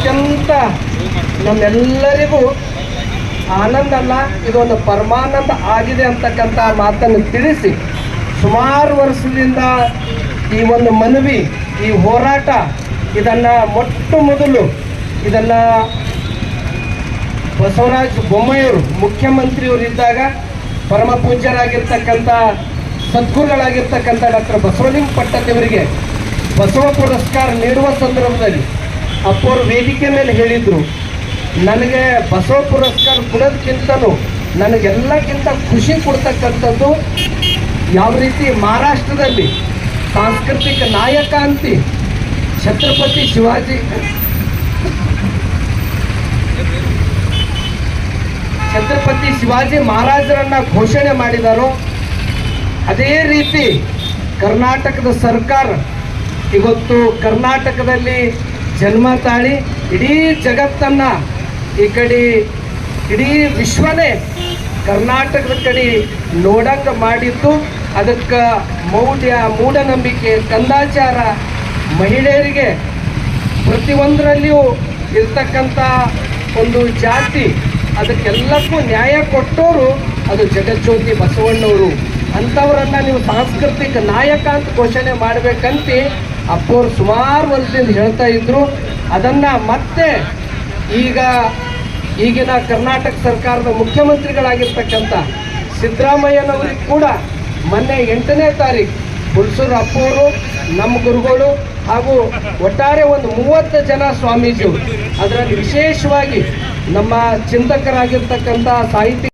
ಅತ್ಯಂತ ನಮ್ಮೆಲ್ಲರಿಗೂ ಆನಂದ ಅಲ್ಲ, ಇದೊಂದು ಪರಮಾನಂದ ಆಗಿದೆ ಅಂತಕ್ಕಂಥ ಮಾತನ್ನು ತಿಳಿಸಿ ಸುಮಾರು ವರ್ಷದಿಂದ ಈ ಒಂದು ಮನವಿ, ಈ ಹೋರಾಟ, ಇದನ್ನು ಮೊಟ್ಟ ಮೊದಲು ಇದನ್ನು ಬಸವರಾಜ ಬೊಮ್ಮಾಯಿಯವರು, ಮುಖ್ಯಮಂತ್ರಿಯವರು ಇದ್ದಾಗ ಪರಮ ಪೂಜ್ಯರಾಗಿರ್ತಕ್ಕಂಥ ಸದ್ಗುರುಗಳಾಗಿರ್ತಕ್ಕಂಥ ಡಾಕ್ಟರ್ ಬಸವಲಿಂಗ ಪಟ್ಟದೇವರಿಗೆ ಬಸವ ಪುರಸ್ಕಾರ ನೀಡುವ ಸಂದರ್ಭದಲ್ಲಿ ಅಪ್ಪವರು ವೇದಿಕೆ ಮೇಲೆ ಹೇಳಿದರು, ನನಗೆ ಬಸವ ಪುರಸ್ಕಾರ ಕೊಡೋದಕ್ಕಿಂತಲೂ ನನಗೆಲ್ಲಕ್ಕಿಂತ ಖುಷಿ ಕೊಡ್ತಕ್ಕಂಥದ್ದು ಯಾವ ರೀತಿ ಮಹಾರಾಷ್ಟ್ರದಲ್ಲಿ ಸಾಂಸ್ಕೃತಿಕ ನಾಯಕ ಅಂತಿ ಛತ್ರಪತಿ ಶಿವಾಜಿ ಛತ್ರಪತಿ ಶಿವಾಜಿ ಮಹಾರಾಜರನ್ನ ಘೋಷಣೆ ಮಾಡಿದರು, ಅದೇ ರೀತಿ ಕರ್ನಾಟಕದ ಸರ್ಕಾರ, ಇವತ್ತು ಕರ್ನಾಟಕದಲ್ಲಿ ಜನ್ಮ ತಾಳಿ ಇಡೀ ಜಗತ್ತನ್ನ ಈ ಕಡೆ ಇಡೀ ವಿಶ್ವನೇ ಕರ್ನಾಟಕದ ಕಡೆ ನೋಡಕ್ಕೆ ಮಾಡಿದ್ದು. ಅದಕ್ಕೆ ಮೌಢ್ಯ, ಮೂಢನಂಬಿಕೆ, ಕಂದಾಚಾರ ಮಹಿಳೆಯರಿಗೆ ಪ್ರತಿಯೊಂದರಲ್ಲಿಯೂ ಇರ್ತಕ್ಕಂಥ ಒಂದು ಜಾತಿ, ಅದಕ್ಕೆಲ್ಲಕ್ಕೂ ನ್ಯಾಯ ಕೊಟ್ಟವರು ಅದು ಜಗಜ್ಯೋತಿ ಬಸವಣ್ಣವರು. ಅಂಥವರನ್ನು ನೀವು ಸಾಂಸ್ಕೃತಿಕ ನಾಯಕ ಅಂತ ಘೋಷಣೆ ಮಾಡಬೇಕಂತ ಅಪ್ಪವ್ರು ಸುಮಾರು ವರ್ಷದಿಂದ ಹೇಳ್ತಾ ಇದ್ರು. ಅದನ್ನ ಮತ್ತೆ ಈಗ ಈಗಿನ ಕರ್ನಾಟಕ ಸರ್ಕಾರದ ಮುಖ್ಯಮಂತ್ರಿಗಳಾಗಿರ್ತಕ್ಕಂಥ ಸಿದ್ದರಾಮಯ್ಯನವರಿಗೆ ಕೂಡ ಮೊನ್ನೆ ಎಂಟನೇ ತಾರೀಕು ಹುಲ್ಸೂರು ಅಪ್ಪವರು ನಮ್ಮ ಗುರುಗಳು ಹಾಗೂ ಒಟ್ಟಾರೆ ಒಂದು ಮೂವತ್ತು ಜನ ಸ್ವಾಮೀಜಿ ಅದರಲ್ಲಿ ವಿಶೇಷವಾಗಿ ನಮ್ಮ ಚಿಂತಕರಾಗಿರ್ತಕ್ಕಂಥ ಸಾಹಿತ್ಯ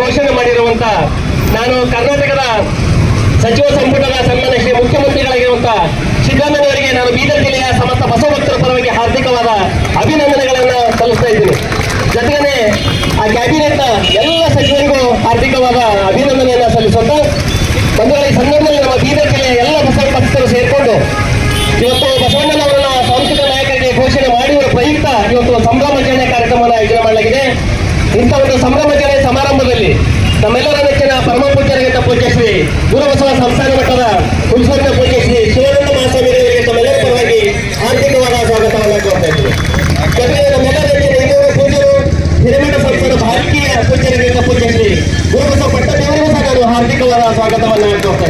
ಘೋಷಣೆ ಮಾಡಿರುವಂತ ನಾನು ಕರ್ನಾಟಕದ ಸಚಿವ ಸಂಪುಟದ ಸನ್ಮಾನ ಶ್ರೀ ಮುಖ್ಯಮಂತ್ರಿಗಳಾಗಿರುವಂತ ಸಿದ್ದರಾಮಯ್ಯವರಿಗೆ ನಾನು ಬೀದರ್ ಜಿಲ್ಲೆಯ ಸಮಸ್ತ ಬಸವ ಭಕ್ತರ ಪರವಾಗಿ ಹಾರ್ದಿಕವಾದ ಅಭಿನಂದನೆಗಳನ್ನು ಸಲ್ಲಿಸ್ತಾ ಇದ್ದೀನಿ. ಜೊತೆಗೇನೆ ಆ ಕ್ಯಾಬಿನೆಟ್ನ ಎಲ್ಲ ಸಚಿವರಿಗೂ ಹಾರ್ದಿಕವಾದ ಅಭಿನಂದನೆಯನ್ನು ಸಲ್ಲಿಸುತ್ತಾ ಒಂದು ವೇಳೆ ಸಂದರ್ಭದಲ್ಲಿ ನಮ್ಮ ಬೀದರ್ ಜಿಲ್ಲೆಯ ಎಲ್ಲ ಬಸವ ಭಕ್ತರು ಸೇರಿಕೊಂಡು ಇವತ್ತು ಬಸವಣ್ಣನವರನ್ನ ಸಾಂಸ್ಕೃತಿಕ ನಾಯಕರಿಗೆ ಘೋಷಣೆ ಮಾಡಿರುವ ಪ್ರಯುಕ್ತ ಇವತ್ತು ಸಂಭ್ರಮಾಚರಣೆ ಕಾರ್ಯಕ್ರಮವನ್ನು ಆಯೋಜನೆ ಮಾಡಲಾಗಿದೆ. ಇಂಥ ಒಂದು ಸಂಭ್ರಮಾಚರಣೆ ಸಮಾರಂಭದಲ್ಲಿ ತಮ್ಮೆಲ್ಲರ ನೆಚ್ಚಿನ ಪರಮ ಪೂಜ್ಯರಿಗೆ ಪೂಜೆ ಶ್ರೀ ಗುರುಬಸವ ಸಂಸ್ಥಾನ ಮಟ್ಟದ ಹುಣಸೂರಿನ ಪೂಜೆ ಶ್ರೀ ಶಿವಾನಂದ ಮಹಾಸ್ವಾಮಿ ತಮ್ಮೆಲ್ಲರ ಪರವಾಗಿ ಆರ್ಥಿಕವಾದ ಸ್ವಾಗತವನ್ನು ಕೋರ್ತಾ ಇದ್ದೀವಿ. ನಮ್ಮೆಲ್ಲರ ನೆಚ್ಚಿನ ಇನ್ನೂರು ಪೂಜ್ಯರು ಸಂಸ್ಥಾನ ಭಾರತೀಯ ಪೂಜ್ಯರಿಗೆ ಪೂಜೆ ಶ್ರೀ ಗುರುಬಸವ ಪಟ್ಟದೇವರಿಗೂ ಸಹ ನಾನು ಹಾರ್ದಿಕವಾದ ಸ್ವಾಗತವನ್ನು ಕೋರ್ತಾ